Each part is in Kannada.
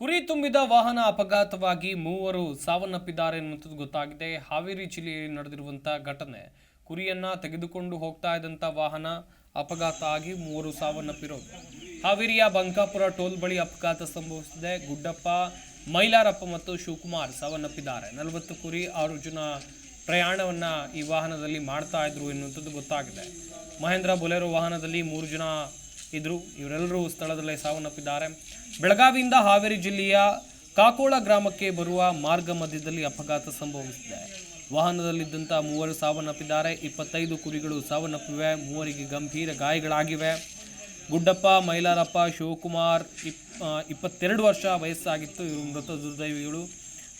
ಕುರಿ ತುಂಬಿದ ವಾಹನ ಅಪಘಾತವಾಗಿ ಮೂವರು ಸಾವನ್ನಪ್ಪಿದ್ದಾರೆ ಎನ್ನುವಂಥದ್ದು ಗೊತ್ತಾಗಿದೆ. ಹಾವೇರಿ ಜಿಲ್ಲೆಯಲ್ಲಿ ನಡೆದಿರುವಂಥ ಘಟನೆ. ಕುರಿಯನ್ನ ತೆಗೆದುಕೊಂಡು ಹೋಗ್ತಾ ಇದ್ದಂಥ ವಾಹನ ಅಪಘಾತ ಆಗಿ ಮೂವರು ಸಾವನ್ನಪ್ಪಿರೋದು ಹಾವೇರಿಯ ಬಂಕಾಪುರ ಟೋಲ್ ಬಳಿ ಅಪಘಾತ ಸಂಭವಿಸಿದೆ. ಗುಡ್ಡಪ್ಪ, ಮೈಲಾರಪ್ಪ ಮತ್ತು ಶಿವಕುಮಾರ್ ಸಾವನ್ನಪ್ಪಿದ್ದಾರೆ. ನಲವತ್ತು ಕುರಿ, ಆರು ಜನ ಪ್ರಯಾಣವನ್ನ ಈ ವಾಹನದಲ್ಲಿ ಮಾಡ್ತಾ ಇದ್ರು ಎನ್ನುವಂಥದ್ದು ಗೊತ್ತಾಗಿದೆ. ಮಹೇಂದ್ರ ಬೊಲೆರೋ ವಾಹನದಲ್ಲಿ ಮೂರು ಜನ ಇದ್ರು. ಇವರೆಲ್ಲರೂ ಸ್ಥಳದಲ್ಲೇ ಸಾವನ್ನಪ್ಪಿದ್ದಾರೆ. ಬೆಳಗಾವಿಯಿಂದ ಹಾವೇರಿ ಜಿಲ್ಲೆಯ ಕಾಕೋಳ ಗ್ರಾಮಕ್ಕೆ ಬರುವ ಮಾರ್ಗ ಮಧ್ಯದಲ್ಲಿ ಅಪಘಾತ ಸಂಭವಿಸಿದೆ. ವಾಹನದಲ್ಲಿದ್ದಂಥ ಮೂವರು ಸಾವನ್ನಪ್ಪಿದ್ದಾರೆ. ಇಪ್ಪತ್ತೈದು ಕುರಿಗಳು ಸಾವನ್ನಪ್ಪಿವೆ. ಮೂವರಿಗೆ ಗಂಭೀರ ಗಾಯಗಳಾಗಿವೆ. ಗುಡ್ಡಪ್ಪ, ಮೈಲಾರಪ್ಪ, ಶಿವಕುಮಾರ್, ಇಪ್ ಇಪ್ಪತ್ತೆರಡು ವರ್ಷ ವಯಸ್ಸಾಗಿತ್ತು. ಇವರು ಮೃತ ದುರ್ದೈವಿಗಳು.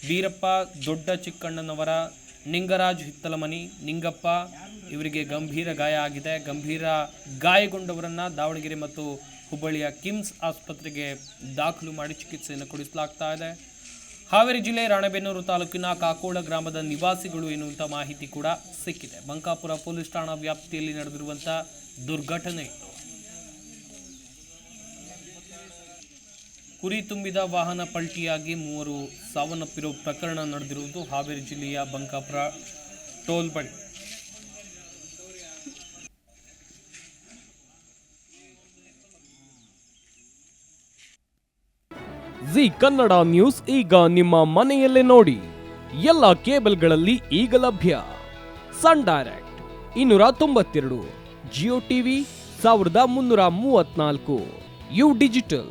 ವೀರಪ್ಪ ದೊಡ್ಡ ಚಿಕ್ಕಣ್ಣನವರ ನಿಂಗರಾಜ್ ಹಿತ್ತಲಮನಿ, ನಿಂಗಪ್ಪ ಇವರಿಗೆ ಗಂಭೀರ ಗಾಯ ಆಗಿದೆ. ಗಂಭೀರ ಗಾಯಗೊಂಡವರನ್ನು ದಾವಣಗೆರೆ ಮತ್ತು ಹುಬ್ಬಳ್ಳಿಯ ಕಿಮ್ಸ್ ಆಸ್ಪತ್ರೆಗೆ ದಾಖಲು ಮಾಡಿ ಚಿಕಿತ್ಸೆಯನ್ನು ಕೊಡಿಸಲಾಗ್ತಾ ಇದೆ. ಹಾವೇರಿ ಜಿಲ್ಲೆ ರಾಣೆಬೆನ್ನೂರು ತಾಲೂಕಿನ ಕಾಕೋಳ ಗ್ರಾಮದ ನಿವಾಸಿಗಳು ಎನ್ನುವಂಥ ಮಾಹಿತಿ ಕೂಡ ಸಿಕ್ಕಿದೆ. ಬಂಕಾಪುರ ಪೊಲೀಸ್ ಠಾಣಾ ವ್ಯಾಪ್ತಿಯಲ್ಲಿ ನಡೆದಿರುವಂಥ ದುರ್ಘಟನೆ ಇದು ಕುರಿ ತುಂಬಿದ ವಾಹನ ಪಲ್ಟಿಯಾಗಿ ಮೂವರು ಸಾವನ್ನಪ್ಪಿರುವ ಪ್ರಕರಣ ನಡೆದಿರುವುದು ಹಾವೇರಿ ಜಿಲ್ಲೆಯ ಬಂಕಾಪುರ ಟೋಲ್ ಬಳಿ. ಜಿ ಕನ್ನಡ ನ್ಯೂಸ್ ಈಗ ನಿಮ್ಮ ಮನೆಯಲ್ಲೇ ನೋಡಿ. ಎಲ್ಲ ಕೇಬಲ್ಗಳಲ್ಲಿ ಈಗ ಲಭ್ಯ. ಸನ್ ಡೈರೆಕ್ಟ್ ಇನ್ನೂರ ತೊಂಬತ್ತೆರಡು, ಜಿಯೋ ಟಿವಿ ಸಾವಿರದ ಮುನ್ನೂರ ಮೂವತ್ನಾಲ್ಕು ಯು ಡಿಜಿಟಲ್.